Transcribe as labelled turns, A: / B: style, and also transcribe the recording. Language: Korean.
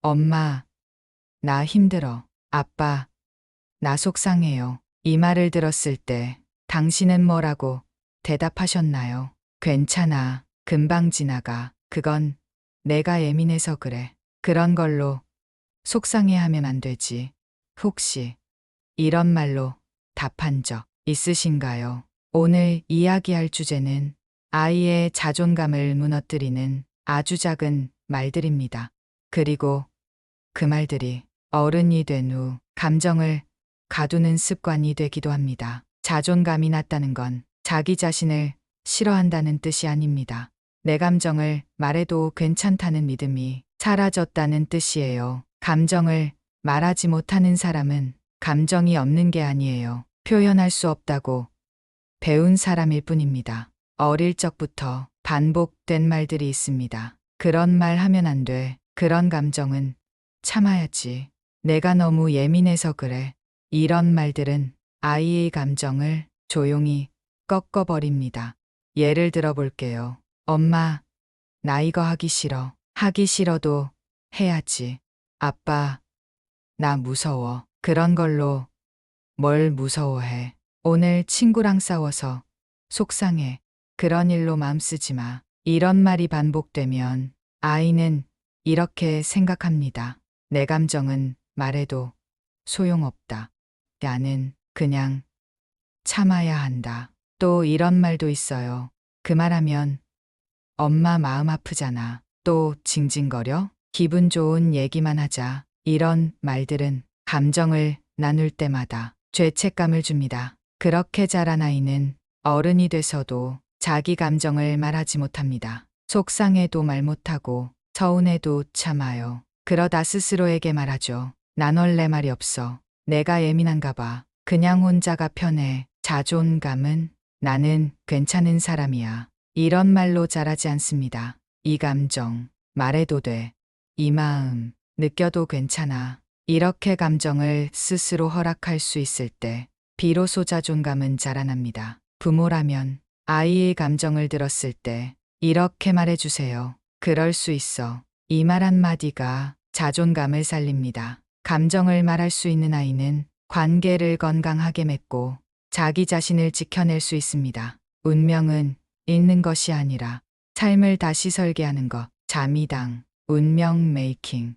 A: 엄마, 나 힘들어. 아빠, 나 속상해요. 이 말을 들었을 때 당신은 뭐라고 대답하셨나요? 괜찮아. 금방 지나가. 그건 내가 예민해서 그래. 그런 걸로 속상해하면 안 되지. 혹시 이런 말로 답한 적 있으신가요? 오늘 이야기할 주제는 아이의 자존감을 무너뜨리는 아주 작은 말들입니다. 그리고 그 말들이 어른이 된 후 감정을 가두는 습관이 되기도 합니다. 자존감이 낮다는 건 자기 자신을 싫어한다는 뜻이 아닙니다. 내 감정을 말해도 괜찮다는 믿음이 사라졌다는 뜻이에요. 감정을 말하지 못하는 사람은 감정이 없는 게 아니에요. 표현할 수 없다고 배운 사람일 뿐입니다. 어릴 적부터 반복된 말들이 있습니다. 그런 말 하면 안 돼. 그런 감정은 참아야지. 내가 너무 예민해서 그래. 이런 말들은 아이의 감정을 조용히 꺾어버립니다. 예를 들어 볼게요. 엄마, 나 이거 하기 싫어. 하기 싫어도 해야지. 아빠, 나 무서워. 그런 걸로 뭘 무서워해. 오늘 친구랑 싸워서 속상해. 그런 일로 맘 쓰지 마. 이런 말이 반복되면 아이는 이렇게 생각합니다. 내 감정은 말해도 소용없다. 나는 그냥 참아야 한다. 또 이런 말도 있어요. 그 말하면 엄마 마음 아프잖아. 또 징징거려? 기분 좋은 얘기만 하자. 이런 말들은 감정을 나눌 때마다 죄책감을 줍니다. 그렇게 자란 아이는 어른이 돼서도 자기 감정을 말하지 못합니다. 속상해도 말 못하고 서운해도 참아요. 그러다 스스로에게 말하죠. 난 원래 말이 없어. 내가 예민한가 봐. 그냥 혼자가 편해. 자존감은 나는 괜찮은 사람이야. 이런 말로 자라지 않습니다. 이 감정, 말해도 돼. 이 마음, 느껴도 괜찮아. 이렇게 감정을 스스로 허락할 수 있을 때, 비로소 자존감은 자라납니다. 부모라면 아이의 감정을 들었을 때, 이렇게 말해주세요. 그럴 수 있어. 이 말 한마디가 자존감을 살립니다. 감정을 말할 수 있는 아이는 관계를 건강하게 맺고 자기 자신을 지켜낼 수 있습니다. 운명은 있는 것이 아니라 삶을 다시 설계하는 것. 자미당, 운명 메이킹.